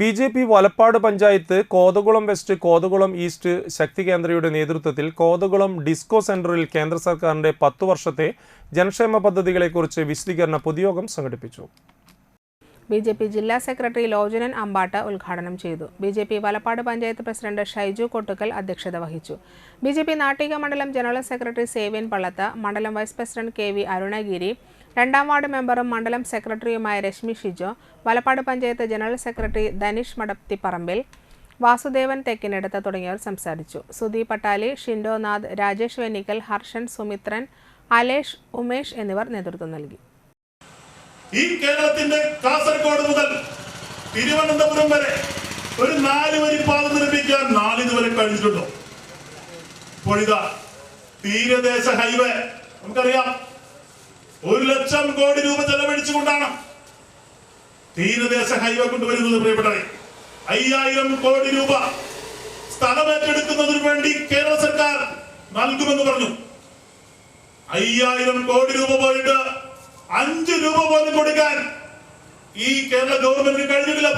B J P Valappad panchayat Kothakulam west Kothakulam east Shakti കേന്ദ്രയുടെ നേതൃത്വത്തിൽ Kothakulam disco സെന്ററിൽ കേന്ദ്ര സർക്കാരിന്റെ പത്തു വർഷത്തെ ജനക്ഷേമ പദ്ധതികളെക്കുറിച്ച് വിശദീകരണ പൊതുയോഗം സംഘടിപ്പിച്ചു. ബി ജെ പി ജില്ലാ സെക്രട്ടറി ലോചനൻ അമ്പാട്ട് ഉദ്ഘാടനം ചെയ്തു. B J P Valappad panchayat president Shaiju Kottukkal അധ്യക്ഷത വഹിച്ചു. ബി ജെ പി നാട്ടിക മണ്ഡലം ജനറൽ സെക്രട്ടറി സേവ്യൻ പള്ളത്ത് മണ്ഡലം vice president K V Arunagiri രണ്ടാം വാർഡ് മെമ്പറും മണ്ഡലം സെക്രട്ടറിയുമായ രശ്മി ഷിജോ വലപ്പാട് പഞ്ചായത്ത് ജനറൽ സെക്രട്ടറി ധനിഷ് മടത്തിപ്പറമ്പിൽ വാസുദേവൻ തെക്കിനെടുത്ത് തുടങ്ങിയവർ സംസാരിച്ചു. സുധി പട്ടാലി ഷിൻഡോനാഥ് രാജേഷ് വെന്നിക്കൽ ഹർഷൻ സുമിത്രൻ അലേഷ് ഉമേഷ് എന്നിവർ നേതൃത്വം നൽകി. ഈ കേരളത്തിന്റെ കാസർഗോഡ് മുതൽ തിരുവനന്തപുരം വരെ ഒരു നാല് വരി പാത നിർമ്മിക്കാൻ നാളിതുവരെ കഴിഞ്ഞിട്ടുണ്ടോ? പൊഴിത തീരദേശ ഹൈവേ. നമുക്കറിയാം ഒരു ലക്ഷം കോടി രൂപ ചെലവഴിച്ചുകൊണ്ടാണ് തീരദേശ ഹൈവേ കൊണ്ടുവരുന്നത് പ്രിയപ്പെട്ടവരെ. അയ്യായിരം കോടി രൂപ സ്ഥലം ഏറ്റെടുക്കുന്നതിന് വേണ്ടി കേരള സർക്കാർ നൽകുമെന്ന് പറഞ്ഞു. അയ്യായിരം കോടി രൂപ പോയിട്ട് അഞ്ച് രൂപ പോലും കൊടുക്കാൻ ഈ കേരള ഗവൺമെന്റിന് കഴിഞ്ഞിട്ടില്ല